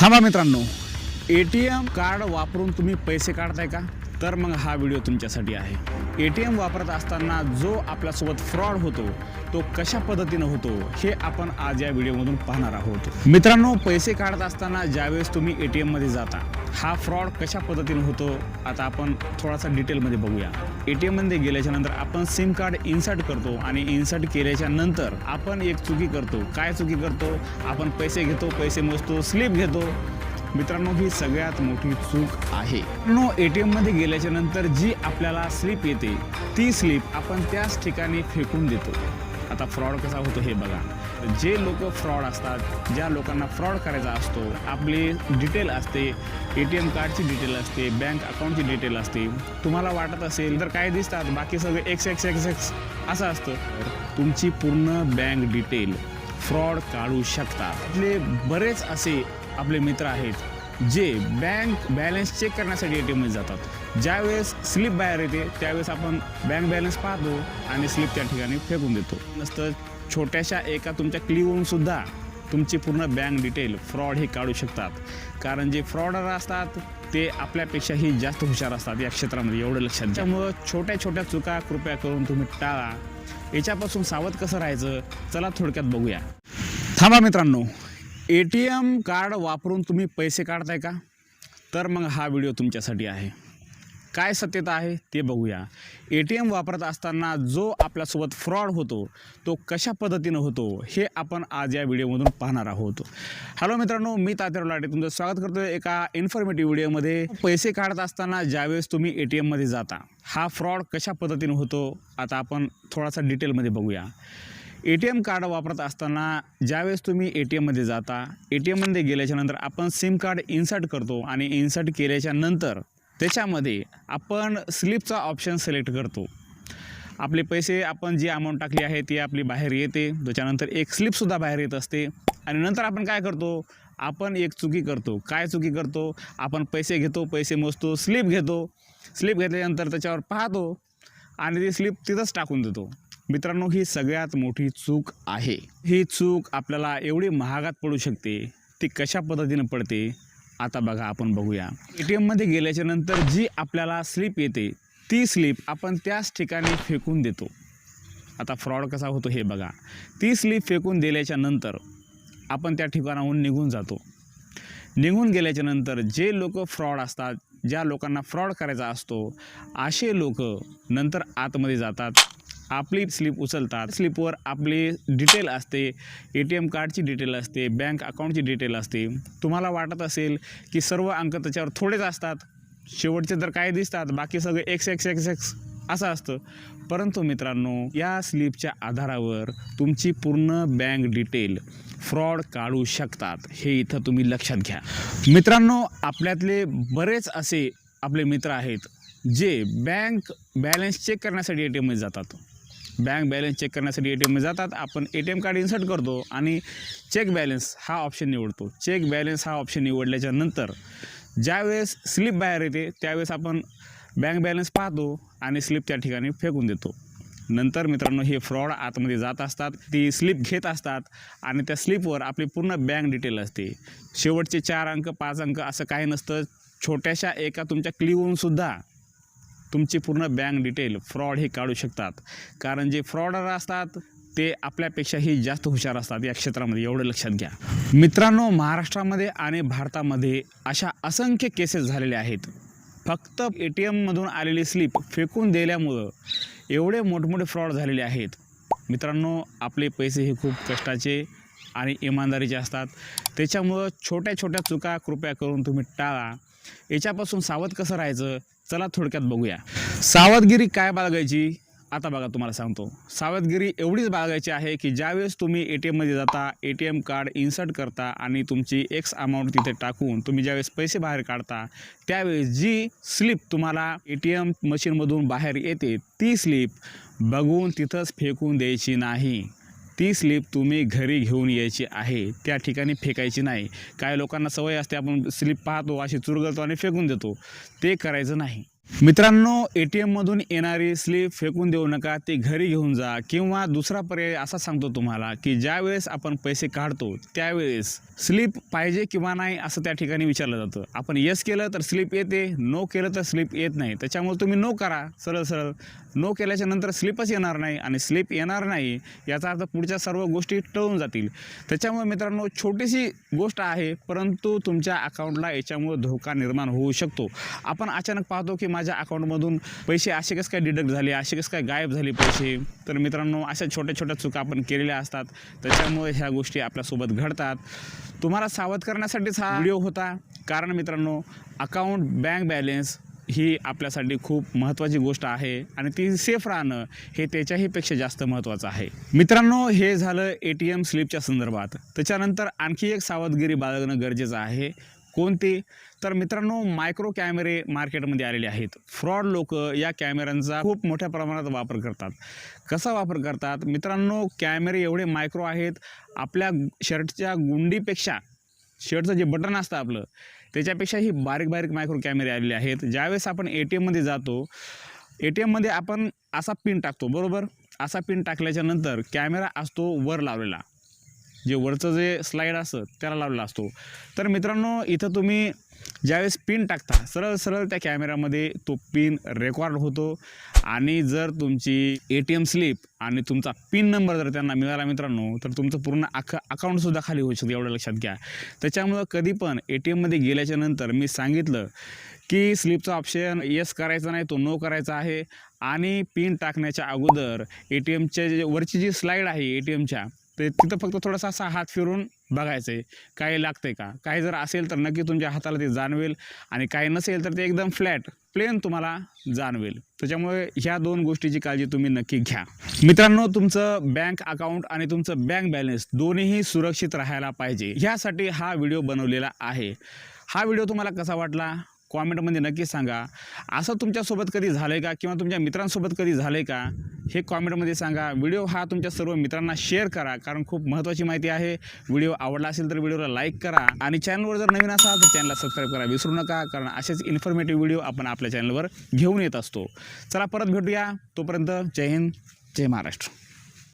थांबा मित्रांनो. ए T M card वापरून तुम्ही पैसे काढताय का? तर मग हा व्हिडिओ तुमच्यासाठी आहे. ए टी एम वापरत असताना जो आपल्यासोबत फ्रॉड होतो तो कशा पद्धतीनं होतो हे आपण आज या व्हिडिओमधून पाहणार आहोत. मित्रांनो पैसे काढत असताना ज्यावेळेस तुम्ही ए टी एममध्ये जाता हा फ्रॉड कशा पद्धतीनं होतो आता आपण थोडासा डिटेलमध्ये बघूया. ए टी एममध्ये गेल्याच्यानंतर आपण सिम कार्ड इन्सर्ट करतो आणि इन्सर्ट केल्याच्यानंतर आपण एक चुकी करतो. काय चुकी करतो? आपण पैसे घेतो पैसे मोजतो स्लिप घेतो. मित्रांनो ही सगळ्यात मोठी चूक आहे. नो ए टी एममध्ये गेल्याच्यानंतर जी आपल्याला स्लिप येते ती स्लिप आपण त्याच ठिकाणी फेकून देतो. आता फ्रॉड कसा होतो हे बघा. जे लोक फ्रॉड असतात ज्या लोकांना फ्रॉड करायचा असतो आपली डिटेल असते ए टी एम कार्डची डिटेल असते बँक अकाउंटची डिटेल असते. तुम्हाला वाटत असेल तर काय दिसतात? बाकी सगळं एक्स एक्स एक्स एक्स असं असतं. तुमची पूर्ण बँक डिटेल फ्रॉड काढू शकतात आपले बरेच असे आपले मित्र आहेत जे बँक बॅलन्स चेक करण्यासाठी ए टी एममध्ये जातात. ज्यावेळेस स्लिप बाहेर येते त्यावेळेस आपण बँक बॅलन्स पाहतो आणि स्लिप त्या ठिकाणी फेकून देतो. नसतं छोट्याशा एका तुमच्या क्लीवरूनसुद्धा तुमची पूर्ण बँक डिटेल फ्रॉड हे काढू शकतात. कारण जे फ्रॉडर असतात ते आपल्यापेक्षाही जास्त हुशार असतात या क्षेत्रामध्ये एवढं लक्षात त्यामुळं छोट्या छोट्या चुका कृपया करून तुम्ही टाळा. याच्यापासून सावध कसं राहायचं चला थोडक्यात बघूया. थांबा मित्रांनो ए टी एम कार्ड वापरून तुम्ही पैसे काढताय का? तर मग हा व्हिडिओ तुमच्यासाठी आहे. काय सत्यता आहे ते बघूया. ए टी एम वापरत असताना जो आपल्यासोबत फ्रॉड होतो तो कशा पद्धतीनं होतो हे आपण आज या व्हिडिओमधून पाहणार आहोत. हॅलो मित्रांनो मी तात्याराव लाटे तुमचं स्वागत करतो एका इन्फॉर्मेटिव्ह व्हिडिओमध्ये. पैसे काढत असताना ज्यावेळेस तुम्ही ए टी एममध्ये जाता हा फ्रॉड कशा पद्धतीनं होतो आता आपण थोडासा डिटेलमध्ये बघूया. ए टी एम कार्ड वापरत असताना ज्यावेळेस तुम्ही ए टी एममध्ये जाता ए टी एममध्ये गेल्याच्यानंतर आपण सिम कार्ड इन्सर्ट करतो आणि इन्सर्ट केल्याच्यानंतर त्याच्यामध्ये आपण स्लिपचा ऑप्शन सिलेक्ट करतो. आपले पैसे आपण जी अमाऊंट टाकली आहे ती आपली बाहेर येते त्याच्यानंतर एक स्लिपसुद्धा बाहेर येत असते आणि नंतर आपण काय करतो? आपण एक चुकी करतो. काय चुकी करतो? आपण पैसे घेतो पैसे मोजतो स्लिप घेतो. स्लिप घेतल्यानंतर त्याच्यावर पाहतो आणि ती स्लिप तिथंच टाकून देतो. मित्रांनो ही सगळ्यात मोठी चूक आहे. ही चूक आपल्याला एवढी महागात पडू शकते. ती कशा पद्धतीनं पडते आता बघा आपण बघूया. ए टी एममध्ये गेल्याच्यानंतर जी आपल्याला स्लिप येते ती स्लिप आपण त्याच ठिकाणी फेकून देतो. आता फ्रॉड कसा होतो हे बघा. ती स्लिप फेकून दिल्याच्या नंतर आपण त्या ठिकाणाहून निघून जातो. निघून गेल्याच्यानंतर जे लोक फ्रॉड असतात ज्या लोकांना फ्रॉड करायचा असतो असे लोक नंतर आतमध्ये जातात. आपली स्लिप उचलतात. स्लिपवर आपली डिटेल असते. ए टी एम कार्डची डिटेल असते. बँक अकाउंटची डिटेल असते. तुम्हाला वाटत असेल की सर्व अंक त्याच्यावर थोडेच असतात. शेवटचे तर काय दिसतात. बाकी सगळं एक्स एक्स एक्स एक्स असं असतं. परंतु मित्रांनो या स्लिपच्या आधारावर तुमची पूर्ण बँक डिटेल फ्रॉड काढू शकतात. हे इथं तुम्ही लक्षात घ्या. मित्रांनो आपल्यातले बरेच असे आपले मित्र आहेत जे बँक बॅलन्स चेक करण्यासाठी ए टी एममध्ये जातात. बँक बॅलन्स चेक करण्यासाठी ए टी एममध्ये जातात. आपण A T M card insert करतो आणि चेक बॅलन्स हा ऑप्शन निवडतो. चेक बॅलन्स हा ऑप्शन निवडल्याच्या नंतर ज्यावेळेस स्लिप बाहेर येते त्यावेळेस आपण बँक बॅलन्स पाहतो आणि स्लिप त्या ठिकाणी फेकून देतो. नंतर मित्रांनो हे फ्रॉड आतमध्ये जात असतात. ती स्लिप घेत असतात आणि त्या स्लिपवर आपली पूर्ण बँक डिटेल असते. शेवटचे चार अंक पाच अंक असं काही नसतं. छोट्याशा एका तुमच्या क्लिवरून सुद्धा तुमची पूर्ण बँक डिटेल फ्रॉड हे काढू शकतात. कारण जे फ्रॉडर असतात ते आपल्यापेक्षाही जास्त हुशार असतात या क्षेत्रामध्ये. एवढं लक्षात घ्या. मित्रांनो महाराष्ट्रामध्ये आणि भारतामध्ये अशा असंख्य केसेस झालेल्या आहेत. फक्त ए टी एममधून आलेली स्लिप फेकून दिल्यामुळं एवढे मोठमोठे फ्रॉड झालेले आहेत. मित्रांनो आपले पैसे हे खूप कष्टाचे आणि इमानदारीचे असतात. त्याच्यामुळं छोट्या छोट्या चुका कृपया करून तुम्ही टाळा. याच्यापासून सावध कसं राहायचं? चला थोडक्यात बघूया. सावधगिरी काय बाळगायची? आता बघा तुम्हाला सांगतो. सावधगिरी एवढीच बाळगायची आहे की ज्यावेळेस तुम्ही ए टी एममध्ये जाता A T M card insert करता आणि तुमची एक्स अमाऊंट तिथे टाकून तुम्ही ज्यावेळेस पैसे बाहेर काढता त्यावेळेस जी स्लिप तुम्हाला ए टी एम मशीनमधून बाहेर येते ती स्लिप बघून तिथंच फेकून द्यायची नाही. ती स्लिप तुम्ही घरी घेऊन यायची आहे त्या ठिकाणी फेकायची नाही. काय लोकांना सवय असते आपण स्लिप पाहतो अशी चुरगळतो आणि फेकून देतो. ते करायचं नाही. मित्रांनो ए टी एममधून येणारी स्लिप फेकून देऊ नका ती घरी घेऊन जा. किंवा दुसरा पर्याय असा सांगतो तुम्हाला की ज्या वेळेस आपण पैसे काढतो त्यावेळेस स्लिप पाहिजे किंवा नाही असं त्या ठिकाणी विचारलं जातं. आपण येस केलं तर स्लिप येते नो केलं तर स्लिप येत नाही. त्याच्यामुळे तुम्ही नो करा सरळ सरळ. नो केल्याच्यानंतर स्लिपच येणार नाही आणि स्लिप येणार नाही याचा अर्थ पुढच्या सर्व गोष्टी टळून जातील. त्याच्यामुळे मित्रांनो छोटीशी गोष्ट आहे परंतु तुमच्या अकाउंटला याच्यामुळे धोका निर्माण होऊ शकतो. आपण अचानक पाहतो की माझ्या अकाउंटमधून पैसे असे कसं काय डिडक्ट झाले असे कसं काय गायब झाले पैसे? तर मित्रांनो अशा छोट्या छोट्या चुका आपण केलेल्या असतात. त्याच्यामुळे ह्या गोष्टी आपल्यासोबत घडतात. तुम्हाला सावध करण्यासाठीच हा व्हिडिओ होता. कारण मित्रांनो अकाउंट बँक बॅलेन्स ही आपल्यासाठी खूप महत्त्वाची गोष्ट आहे आणि ती सेफ राहणं हे त्याच्याही पेक्षा जास्त महत्त्वाचं आहे. मित्रांनो हे झालं ए टी एम स्लिपच्या संदर्भात. त्याच्यानंतर आणखी एक सावधगिरी बाळगणं गरजेचं आहे. कोणते? तर मित्रांनो मायक्रो कॅमेरे मार्केटमध्ये आलेले आहेत. फ्रॉड लोक या कॅमेऱ्यांचा खूप मोठ्या प्रमाणात वापर करतात. कसा वापर करतात? मित्रांनो कॅमेरे एवढे मायक्रो आहेत आपल्या शर्टच्या गुंडीपेक्षा शर्टचं जे बटन असतं आपलं त्याच्यापेक्षा ही बारीक बारीक मायक्रो कॅमेरे आलेले आहेत. ज्यावेळेस आपण ए टी एममध्ये जातो ए टी एममध्ये आपण असा पिन टाकतो बरोबर? असा पिन टाकल्याच्या नंतर कॅमेरा असतो वर लावलेला. जे वरचं जे स्लाईड असतं त्याला लावलेला असतो. तर मित्रांनो इथं तुम्ही ज्यावेळेस पिन टाकता सरळ सरळ त्या कॅमेऱ्यामध्ये तो पिन रेकॉर्ड होतो. आणि जर तुमची ए टी एम स्लिप आणि तुमचा पिन नंबर जर त्यांना मिळाला मित्रांनो तर तुमचं पूर्ण अख्खं अकाउंटसुद्धा खाली होऊ शकतं एवढं लक्षात घ्या. त्याच्यामुळं कधी पण ए टी एममध्ये गेल्याच्यानंतर मी सांगितलं की स्लिपचा ऑप्शन येस करायचा नाही तो नो करायचा आहे. आणि पिन टाकण्याच्या अगोदर ए टी एमच्या जे वरची जी स्लाईड आहे ए टी एमच्या ते तिथं फक्त थोडासा असा हात फिरून बघायचं आहे काही लागतं आहे का? काही जर असेल तर नक्की तुमच्या हाताला ते जाणवेल आणि काही नसेल तर ते एकदम फ्लॅट प्लेन तुम्हाला जाणवेल. त्याच्यामुळे ह्या दोन गोष्टीची काळजी तुम्ही नक्की घ्या. मित्रांनो तुमचं बँक अकाउंट आणि तुमचं बँक बॅलन्स दोन्हीही सुरक्षित राहायला पाहिजे. ह्यासाठी हा व्हिडिओ बनवलेला आहे. हा व्हिडिओ तुम्हाला कसा वाटला? कॉमेंटमध्ये नक्की सांगा. असं तुमच्यासोबत कधी झालं आहे का? किंवा तुमच्या मित्रांसोबत कधी झालं आहे का? हे कॉमेंटमध्ये सांगा. व्हिडिओ हा तुमच्या सर्व मित्रांना शेअर करा कारण खूप महत्त्वाची माहिती आहे. व्हिडिओ आवडला असेल तर व्हिडिओला लाईक करा. आणि चॅनलवर जर नवीन असाल तर चॅनलला सबस्क्राईब करा. विसरू नका कारण असेच इन्फॉर्मेटिव्ह व्हिडिओ आपण आपल्या चॅनलवर घेऊन येत असतो. चला परत भेटूया. तोपर्यंत जय हिंद जय महाराष्ट्र.